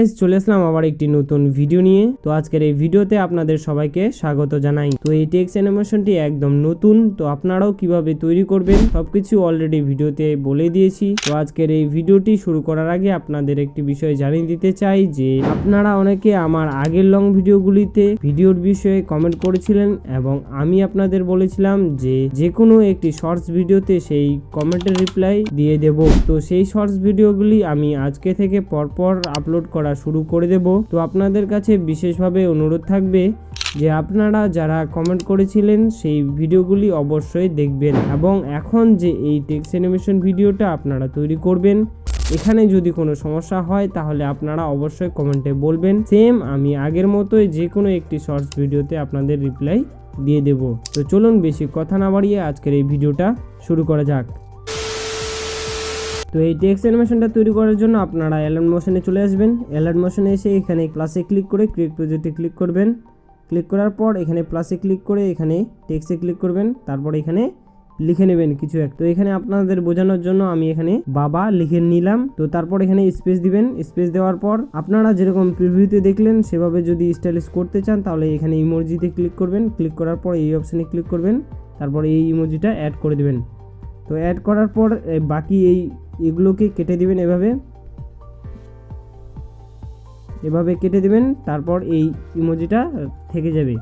Guys চলে আসলাম আবার একটি নতুন ভিডিও নিয়ে। তো আজকের এই ভিডিওতে আপনাদের সবাইকে স্বাগত জানাই। তো এই টেক্স অ্যানিমেশনটি একদম নতুন, তো আপনারাও কীভাবে তৈরি করবেন সবকিছু অলরেডি ভিডিওতে বলে দিয়েছি। তো আজকের এই ভিডিওটি শুরু করার আগে আপনাদের একটি বিষয় জানিয়ে দিতে চাই যে, আপনারা অনেকে আমার আগের লং ভিডিওগুলিতে ভিডিওর বিষয়ে কমেন্ট করেছিলেন এবং আমি আপনাদের বলেছিলাম যে যে কোনো একটি শর্টস ভিডিওতে সেই কমেন্টের রিপ্লাই দিয়ে দেব। তো সেই শর্টস ভিডিওগুলি আমি আজকে থেকে পরপর আপলোড করা শুরু করে দেব। তো আপনাদের কাছে বিশেষভাবে অনুরোধ থাকবে যে আপনারা যারা কমেন্ট করেছিলেন সেই ভিডিওগুলি অবশ্যই দেখবেন এবং এখন যে এই টেক্সট অ্যানিমেশন ভিডিওটা আপনারা তৈরি করবেন, এখানে যদি কোনো সমস্যা হয় তাহলে আপনারা অবশ্যই কমেন্টে বলবেন। সেম আমি আগের মতোই যে কোনো একটি শর্টস ভিডিওতে আপনাদের রিপ্লাই দিয়ে দেব। তো চলুন বেশি কথা না বাড়িয়ে আজকের এই ভিডিওটা শুরু করা যাক। তো এই টেক্সট অ্যানিমেশনটা তৈরি করার জন্য আপনারা অ্যালার্ট মোশনে চলে আসবেন। অ্যালার্ট মোশনে এসে এখানে প্লাসে ক্লিক করে ক্রিয়েট প্রজেক্টে ক্লিক করবেন। ক্লিক করার পর এখানে প্লাসে ক্লিক করে এখানে টেক্সে ক্লিক করবেন। তারপর এখানে লিখে নেবেন কিছু এক। তো এখানে আপনাদের বোঝানোর জন্য আমি এখানে বাবা লিখে নিলাম। তো তারপর এখানে স্পেস দিবেন। স্পেস দেওয়ার পর আপনারা যেরকম প্রিভিউতে দেখলেন, সেভাবে যদি স্টাইলিশ করতে চান তাহলে এখানে ইমোজিতে ক্লিক করবেন। ক্লিক করার পর এই অপশানে ক্লিক করবেন। তারপর এই ইমোজিটা অ্যাড করে দেবেন। তো অ্যাড করার পর বাকি এই এগুলোকে কেটে দিবেন এভাবে। এভাবে কেটে দিবেন, তারপর এই ইমোজিটা থেকে যাবে।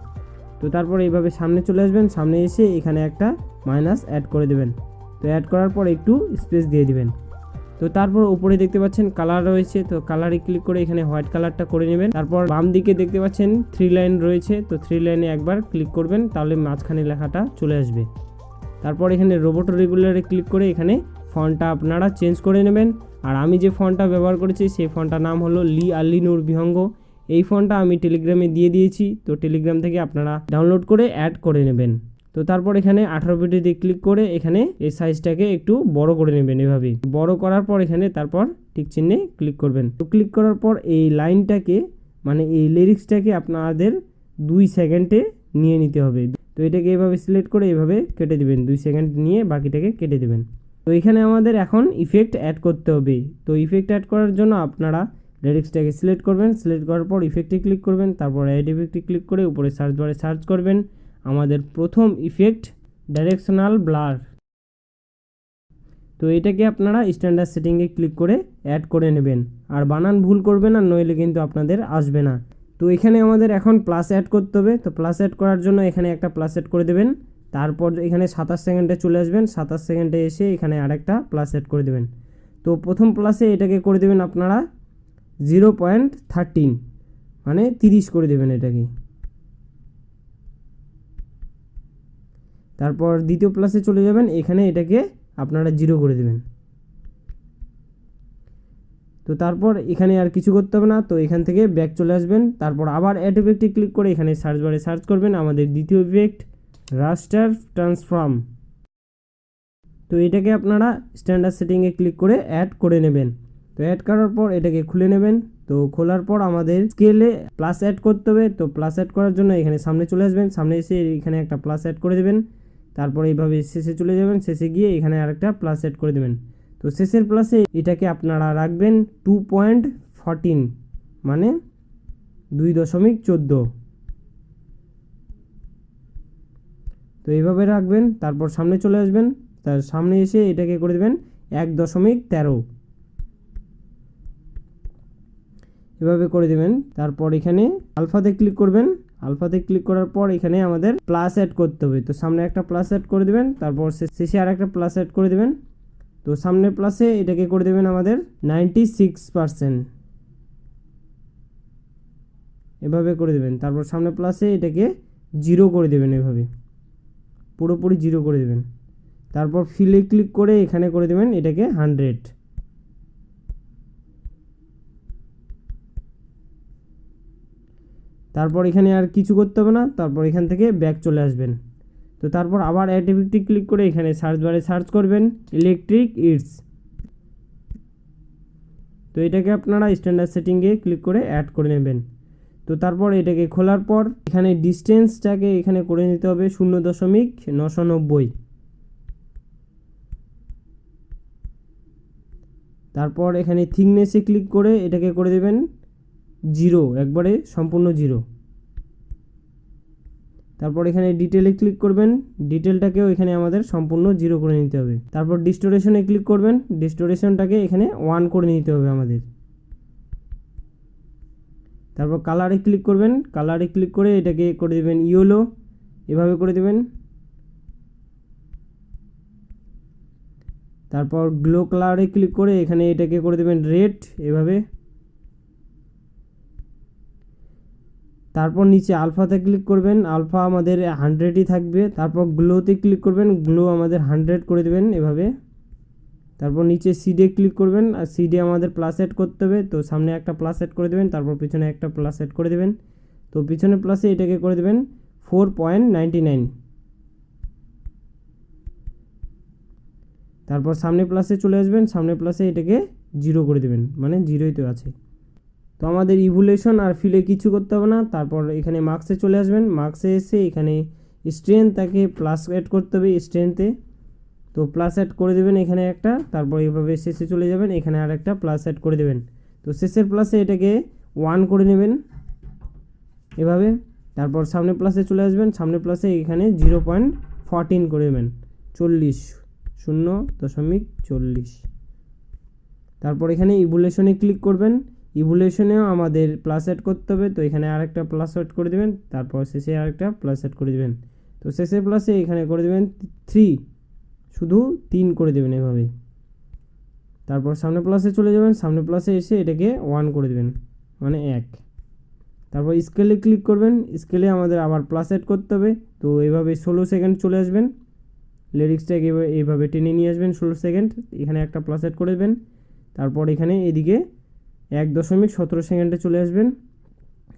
তো তারপর এইভাবে সামনে চলে আসবেন, সামনে এসে এখানে একটা মাইনাস অ্যাড করে দেবেন। তো অ্যাড করার পর একটু স্পেস দিয়ে দিবেন। তো তারপর উপরে দেখতে পাচ্ছেন কালার রয়েছে, তো কালারে ক্লিক করে এখানে হোয়াইট কালারটা করে নেবেন। তারপর বাম দিকে দেখতে পাচ্ছেন থ্রি লাইন রয়েছে, তো থ্রি লাইনে একবার ক্লিক করবেন, তাহলে মাঝখানে লেখাটা চলে আসবে। তারপর এখানে রোবট রেগুলারে ক্লিক করে এখানে ফন্টটা আপনারা চেঞ্জ করে নেবেন। আর আমি যে ফন্টটা ব্যবহার করেছি, সেই ফন্টটার নাম হলো লি আল্লি নূর বিহঙ্গ। এই ফন্টটা আমি টেলিগ্রামে দিয়ে দিয়েছি, তো টেলিগ্রাম থেকে আপনারা ডাউনলোড করে অ্যাড করে নেবেন। তো তারপর এখানে আঠারো বিটি দিয়ে ক্লিক করে এখানে এই সাইজটাকে একটু বড় করে নেবেন এভাবেই। বড় করার পর এখানে তারপর টিক চিহ্নে ক্লিক করবেন। তো ক্লিক করার পর এই লাইনটাকে মানে এই লিরিক্সটাকে আপনাদের দুই সেকেন্ডে নিয়ে নিতে হবে। তো এটাকে এভাবে সিলেক্ট করে এভাবে কেটে দিবেন। দুই সেকেন্ড নিয়ে বাকিটাকে কেটে দিবেন। তো এখানে আমাদের এখন ইফেক্ট অ্যাড করতে হবে। তো ইফেক্ট অ্যাড করার জন্য আপনারা লিরিক্সটাকে সিলেক্ট করবেন সিলেক্ট করার পর ইফেক্টে ক্লিক করবেন, তারপর অ্যাড ইফেক্টে ক্লিক করে উপরে সার্চ বারে সার্চ করবেন। আমাদের প্রথম ইফেক্ট ডাইরেকশনাল ব্লার তো এটাকে আপনারা স্ট্যান্ডার্ড সেটিংয়ে ক্লিক করে অ্যাড করে নেবেন। আর বানান ভুল করবেন আর নইলে কিন্তু আপনাদের আসবে না। তো এখানে আমাদের এখন প্লাস অ্যাড করতে হবে। তো প্লাস অ্যাড করার জন্য এখানে একটা প্লাস অ্যাড করে দেবেন। তারপর এখানে সাতাশ সেকেন্ডে চলে আসবেন, সাতাশ সেকেন্ডে এসে এখানে আরেকটা প্লাস অ্যাড করে দেবেন। তো প্রথম প্লাসে এটাকে করে দেবেন আপনারা জিরো পয়েন্ট থার্টিন মানে তিরিশ করে দেবেন এটাকে। তারপর দ্বিতীয় প্লাসে চলে যাবেন, এখানে এটাকে আপনারা জিরো করে দেবেন। তো তারপর এখানে আর কিছু করতে হবে না, তো এখান থেকে ব্যাক চলে আসবেন। তারপর আবার অ্যাড ইফেক্টে ক্লিক করে এখানে সার্চ বারে সার্চ করবেন, আমাদের দ্বিতীয় ইফেক্ট রাস্টার ট্রান্সফর্ম তো এটাকে আপনারা স্ট্যান্ডার্ড সেটিংয়ে ক্লিক করে অ্যাড করে নেবেন। তো অ্যাড করার পর এটাকে খুলে নেবেন। তো খোলার পর আমাদের স্কেলে প্লাস অ্যাড করতে হবে। তো প্লাস অ্যাড করার জন্য এখানে সামনে চলে আসবেন। সামনে এসে এখানে একটা প্লাস অ্যাড করে দেবেন। তারপর এইভাবে শেষে চলে যাবেন। শেষে গিয়ে এখানে আরেকটা প্লাস অ্যাড করে দেবেন। তো শেষের প্লাসে এটাকে আপনারা রাখবেন টু পয়েন্ট ফরটিন মানে দুই দশমিক চোদ্দ। তো এইভাবে রাখবেন, তারপর সামনে চলে আসবেন, তার সামনে এসে এটাকে করে দেবেন এক দশমিক তেরো। এভাবে করে দেবেন, তারপর এখানে আলফাতে ক্লিক করবেন, আলফাতে ক্লিক করার পর এখানে আমাদের প্লাস অ্যাড করতে হবে। তো সামনে একটা প্লাস অ্যাড করে দেবেন, তারপর শেষে আর একটা প্লাস অ্যাড করে দেবেন। তো সামনের প্লাসে এটাকে করে দেবেন আমাদের নাইনটি সিক্স পারসেন্ট। এভাবে করে দেবেন, তারপর সামনে প্লাসে এটাকে জিরো করে দেবেন এভাবে। পুরোপুরি জিরো করে দেবেন। তারপর ফিলে ক্লিক করে এখানে করে দেবেন এটাকে হান্ড্রেড তারপর এখানে আর কিছু করতে হবে না, তারপর এখান থেকে ব্যাক চলে আসবেন। তো তারপর আবার ইফেক্টে ক্লিক করে এখানে সার্চ বারে সার্চ করবেন ইলেকট্রিক ইটস তো এটাকে আপনারা স্ট্যান্ডার্ড সেটিংয়ে ক্লিক করে অ্যাড করে নেবেন। তো তারপর এটাকে খোলার পর এখানে ডিস্টেন্সটাকে এখানে করে নিতে হবে শূন্য দশমিক নশো নব্বই তারপর এখানে থিকনেসে ক্লিক করে এটাকে করে দেবেন জিরো একবারে সম্পূর্ণ জিরো তারপর এখানে ডিটেলে ক্লিক করবেন ডিটেলটাকেও এখানে আমাদের সম্পূর্ণ জিরো করে নিতে হবে। তারপর ডিস্টোরেশনে ক্লিক করবেন ডিস্টোরেশনটাকে এখানে ওয়ান করে নিতে হবে আমাদের। তারপর কালারে ক্লিক করবেন কালারে ক্লিক করে এটাকে করে দেবেন ইয়েলো এভাবে করে দেবেন। তারপর গ্লো কালারে ক্লিক করে এখানে এটাকে করে দেবেন রেড এভাবে। তারপর নিচে আলফাতে ক্লিক করবেন আলফা আমাদের হান্ড্রেডই থাকবে। তারপর গ্লোতে ক্লিক করবেন গ্লো আমাদের হান্ড্রেড করে দেবেন, এভাবে। তারপর নিচে সিডে ক্লিক করবেন, আর সিডে আমাদের প্লাস এড করতে হবে। তো সামনে একটা প্লাস এড করে দেবেন, তারপর পিছনে একটা প্লাস এড করে দেবেন। তো পিছনে প্লাসে এটাকে করে দেবেন ফোর পয়েন্ট নাইনটি নাইন তারপর সামনে প্লাসে চলে আসবেন, সামনে প্লাসে এটাকে জিরো করে দেবেন মানে জিরোই তো আছে। তো আমাদের ইভুলেশন আর ফিলে কিছু করতে হবে না, তারপর এখানে মার্কসে চলে আসবেন। মার্কসে এসে এখানে স্ট্রেংথ তাকে প্লাস অ্যাড করতে হবে স্ট্রেংথে তো প্লাস অ্যাড করে দেবেন এখানে একটা, তারপর এইভাবে শেষে চলে যাবেন, এখানে আর একটা প্লাস অ্যাড করে দেবেন। তো শেষের প্লাসে এটাকে ওয়ান করে নেবেন, এভাবে। তারপর সামনে প্লাসে চলে আসবেন, সামনে প্লাসে এখানে জিরো পয়েন্ট ফরটিন করে দেবেন চল্লিশ, শূন্য দশমিক চল্লিশ। তারপর এখানে ইভুলেশনে ক্লিক করবেন ইভুলেশনেও আমাদের প্লাস অ্যাড করতে হবে, তো এখানে আরেকটা প্লাস অ্যাড করে দেবেন, তারপর শেষে আরেকটা প্লাস অ্যাড করে দেবেন। তো শেষের প্লাসে এখানে করে দেবেন থ্রি শুধু তিন করে দেবেন এভাবে তারপর সামনে প্লাসে চলে যাবেন, সামনে প্লাসে এসে এটাকে ওয়ান করে দেবেন মানে এক। তারপর স্কেলে ক্লিক করবেন স্কেলে আমাদের আবার প্লাস অ্যাড করতে হবে, তো এইভাবে ষোলো সেকেন্ড চলে আসবেন। লিরিক্সটাকে এইভাবে টেনে নিয়ে আসবেন ষোলো সেকেন্ড এখানে একটা প্লাস অ্যাড করে দেবেন। তারপর এখানে এদিকে এক দশমিক সতেরো সেকেন্ডে চলে আসবেন,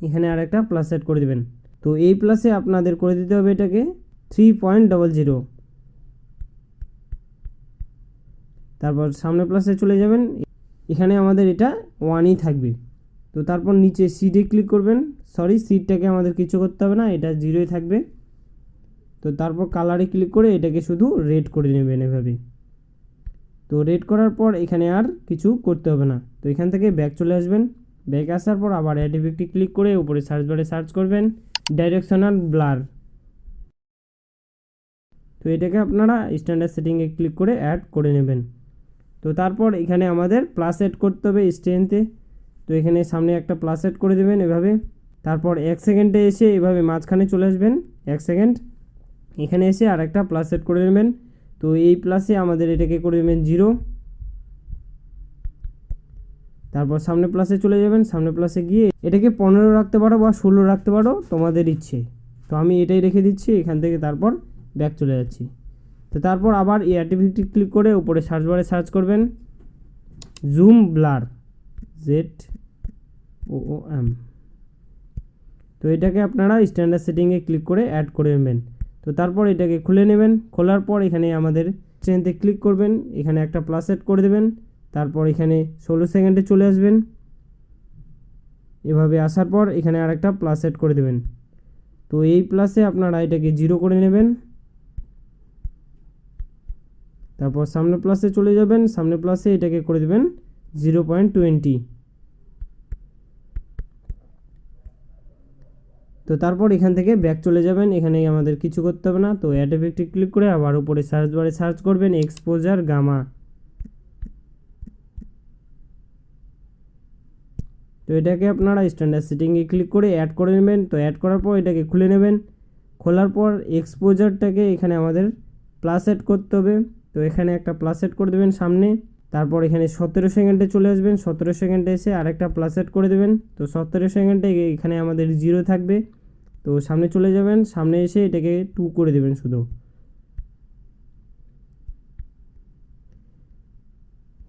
এখানে আর একটা প্লাস অ্যাড করে দেবেন। তো এই প্লাসে আপনাদের করে দিতে হবে এটাকে থ্রি পয়েন্ট ডবল জিরো তারপর সামনে প্লাসে চলে যাবেন। এখানে আমাদের এটা ওয়ানই থাকবে। তো তারপর নিচে সিডে ক্লিক করবেন। সরি সিটটাকে আমাদের কিছু করতে হবে না, এটা জিরোই থাকবে। তো তারপর কালারে ক্লিক করে এটাকে শুধু রেড করে নেবেন এভাবে। তো রেড করার পর এখানে আর কিছু করতে হবে না। তো এখান থেকে ব্যাক চলে আসবেন। ব্যাক আসার পর আবার অ্যাড ইফেক্টে ক্লিক করে উপরে সার্চ বারে সার্চ করবেন। ডাইরেকশনাল ব্লার তো এটাকে আপনারা স্ট্যান্ডার্ড সেটিংয়ে ক্লিক করে অ্যাড করে নেবেন। তো তারপর এখানে আমাদের প্লাস অ্যাড করতে হবে স্ট্রেনতে তো এখানে সামনে একটা প্লাস অ্যাড করে দেবেন এভাবে। তারপর এক সেকেন্ডে এসে এভাবে মাঝখানে চলে আসবেন, এক সেকেন্ড এখানে এসে আর একটা প্লাস সেট করে নেবেন। তো এই প্লাসে আমাদের এটাকে করে দেবেন জিরো তারপর সামনে প্লাসে চলে যাবেন, সামনে প্লাসে গিয়ে এটাকে পনেরো রাখতে পারো বা ষোলো রাখতে পারো, তোমাদের ইচ্ছে। তো আমি এটাই রেখে দিচ্ছি, এখান থেকে তারপর ব্যাক চলে যাচ্ছি। তো তারপর আবার এই অ্যাক্টিভিটি ক্লিক করে উপরে সার্চ বারে সার্চ করবেন zoom blur Z O O M তো এটাকে আপনারা স্ট্যান্ডার্ড সেটিংয়ে ক্লিক করে অ্যাড করে নেবেন। তো তারপর এটাকে খুলে নেবেন, খোলার পর এখানে আমাদের ট্রেনতে ক্লিক করবেন, এখানে একটা প্লাস সেট করে দেবেন, তারপর এখানে ষোলো সেকেন্ডে চলে আসবেন। এভাবে আসার পর এখানে আরেকটা প্লাস সেট করে দেবেন। তো এই প্লাসে আপনারা এটাকে জিরো করে নেবেন। তারপর সামনে প্লাসে চলে যাবেন, সামনে প্লাসে এটাকে করে দেবেন জিরো পয়েন্ট টোয়েন্টি তো তারপর এখান থেকে ব্যাক চলে যাবেন এখানে আমাদের কিছু করতে হবে না। তো অ্যাড এফেক্টে ক্লিক করে আবার উপরে সার্চ বারে সার্চ করবেন এক্সপোজার গামা তো এটাকে আপনারা স্ট্যান্ডার্ড সেটিংয়ে ক্লিক করে অ্যাড করে নেবেন। তো অ্যাড করার পর এটাকে খুলে নেবেন। খোলার পর এক্সপোজারটাকে এখানে আমাদের প্লাস অ্যাড করতে হবে। তো এখানে একটা প্লাস অ্যাড করে দেবেন সামনে। তারপর এখানে সতেরো সেকেন্ডে চলে আসবেন। সতেরো সেকেন্ডে এসে আরেকটা প্লাস অ্যাড করে দেবেন। তো সতেরো সেকেন্ডে এখানে আমাদের জিরো থাকবে। তো সামনে চলে যাবেন। সামনে এসে এটাকে টু করে দেবেন শুধু।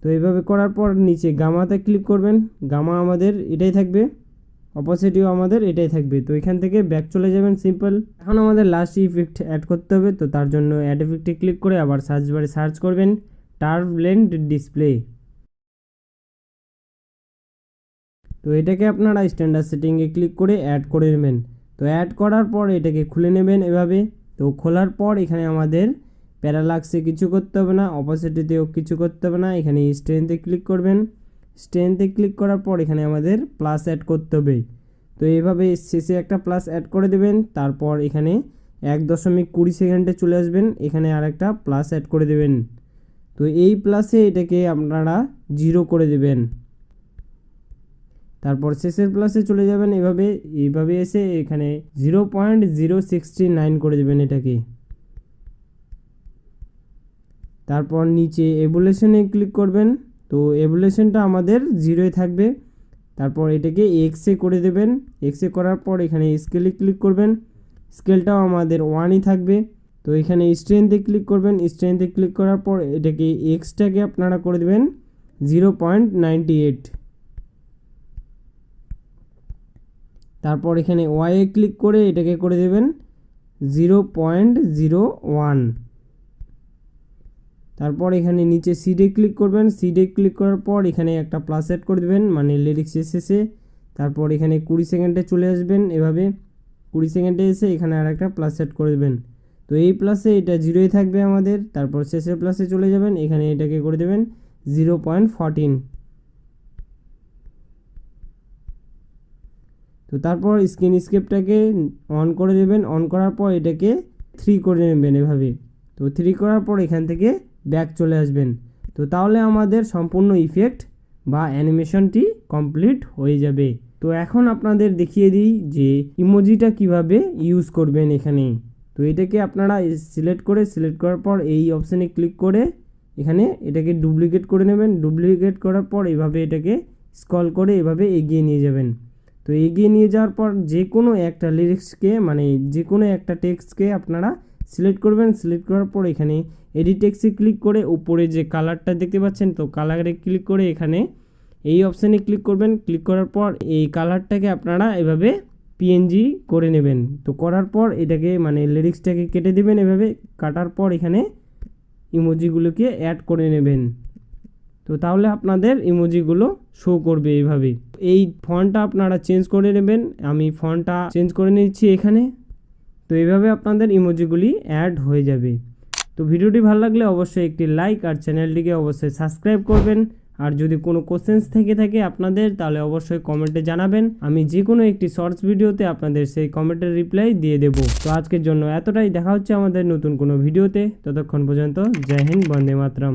তো এইভাবে করার পর নিচে গামাতে ক্লিক করবেন। গামা আমাদের এটাই থাকবে। অপোজিটিভ আমাদের এটাই থাকবে। তো এখান থেকে ব্যাক চলে যাবেন সিম্পল এখন আমাদের লাস্ট ইফেক্ট অ্যাড করতে হবে, তো তার জন্য অ্যাড ইফেক্টে ক্লিক করে আবার সার্চ বারে সার্চ করবেন। টার্ভ ব্লেন্ড ডিসপ্লে তো এটাকে আপনারা স্ট্যান্ডার্ড সেটিংয়ে ক্লিক করে অ্যাড করে নেবেন। তো অ্যাড করার পর এটাকে খুলে নেবেন এভাবে। তো খোলার পর এখানে আমাদের প্যারালাক্সে কিছু করতে হবে না অপোজিটিতেও কিছু করতে হবে না, এখানে স্ট্রেনতে ক্লিক করবেন। স্ট্রেংথে ক্লিক করার পর এখানে আমাদের প্লাস অ্যাড করতে হবে। তো এইভাবে শেষে একটা প্লাস অ্যাড করে দেবেন, তারপর এখানে এক দশমিক কুড়ি সেকেন্ডে চলে আসবেন, এখানে আর একটা প্লাস অ্যাড করে দেবেন। তো এই প্লাসে এটাকে আপনারা জিরো করে দেবেন। তারপর শেষের প্লাসে চলে যাবেন, এভাবে এইভাবে এসে এখানে zero point zero sixty nine করে দেবেন এটাকে। তারপর নিচে এভুলেশনে ক্লিক করবেন। তো এভুলেশনটা আমাদের জিরোয় থাকবে। তারপর এটাকে এক্সে করে দেবেন। এক্সে করার পর এখানে স্কেলে ক্লিক করবেন। স্কেলটাও আমাদের ওয়ানই থাকবে। তো এখানে স্ট্রেংথে ক্লিক করবেন। স্ট্রেংথে ক্লিক করার পর এটাকে এক্সটাকে আপনারা করে দেবেন জিরো পয়েন্ট নাইনটি এইট তারপর এখানে ওয়াইয়ে ক্লিক করে এটাকে করে দেবেন জিরো পয়েন্ট জিরো ওয়ান তারপর এখানে নিচে সিডে ক্লিক করবেন। সিডে ক্লিক করার পর এখানে একটা প্লাস অ্যাড করে দেবেন মানে লিরিক্স শেষে তারপর এখানে কুড়ি সেকেন্ডে চলে আসবেন এভাবে। কুড়ি সেকেন্ডে এসে এখানে আর একটা প্লাস অ্যাড করে দেবেন। তো এই প্লাসে এটা জিরোই থাকবে আমাদের। তারপর শেষের প্লাসে চলে যাবেন। এখানে এটাকে করে দেবেন জিরো পয়েন্ট তো তারপর স্ক্রিন স্কেপটাকে অন করে দেবেন। অন করার পর এটাকে থ্রি করে নেবেন এভাবে। তো থ্রি করার পর এখান থেকে ব্যাক চলে আসবেন। তো তাহলে আমাদের সম্পূর্ণ ইফেক্ট বা অ্যানিমেশনটি কমপ্লিট হয়ে যাবে। তো এখন আপনাদের দেখিয়ে দিই যে ইমোজিটা কীভাবে ইউজ করবেন এখানে। তো এটাকে আপনারা সিলেক্ট করে সিলেক্ট করার পর এই অপশানে ক্লিক করে এখানে এটাকে ডুপ্লিকেট করে নেবেন। ডুপ্লিকেট করার পর এভাবে এটাকে স্কল করে এভাবে এগিয়ে নিয়ে যাবেন। তো এগিয়ে নিয়ে যাওয়ার পর যে কোনো একটা লিরিক্সকে মানে যে কোনো একটা টেক্সটকে আপনারা সিলেক্ট করবেন সিলেক্ট করার পর এখানে এডিট টেক্সে ক্লিক করে উপরে যে কালারটা দেখতে পাচ্ছেন, তো কালারে ক্লিক করে এখানে এই অপশানে ক্লিক করবেন। ক্লিক করার পর এই কালারটাকে আপনারা এভাবে পিএনজি করে নেবেন। তো করার পর এটাকে মানে লিরিক্সটাকে কেটে দেবেন এভাবে, কাটার পর এখানে ইমোজিগুলোকে অ্যাড করে নেবেন। তো তাহলে আপনাদের ইমোজিগুলো শো করবে এইভাবে এই ফন্টটা আপনারা চেঞ্জ করে নেবেন। আমি ফন্টটা চেঞ্জ করে নিচ্ছি এখানে। তো এইভাবে আপনাদের ইমোজিগুলি অ্যাড হয়ে যাবে। তো ভিডিওটি ভালো লাগলে অবশ্যই একটি লাইক আর চ্যানেলটিকে অবশ্যই সাবস্ক্রাইব করবেন। আর যদি কোনো কোশ্চেন্স থেকে থাকে আপনাদের, তাহলে অবশ্যই কমেন্টে জানাবেন। আমি যে কোনো একটি শর্টস ভিডিওতে আপনাদের সেই কমেন্টের রিপ্লাই দিয়ে দেব। তো আজকের জন্য এতটাই। দেখা হচ্ছে আমাদের নতুন কোনো ভিডিওতে ততক্ষণ পর্যন্ত জয় হিন্দ, বন্দে মাতরম।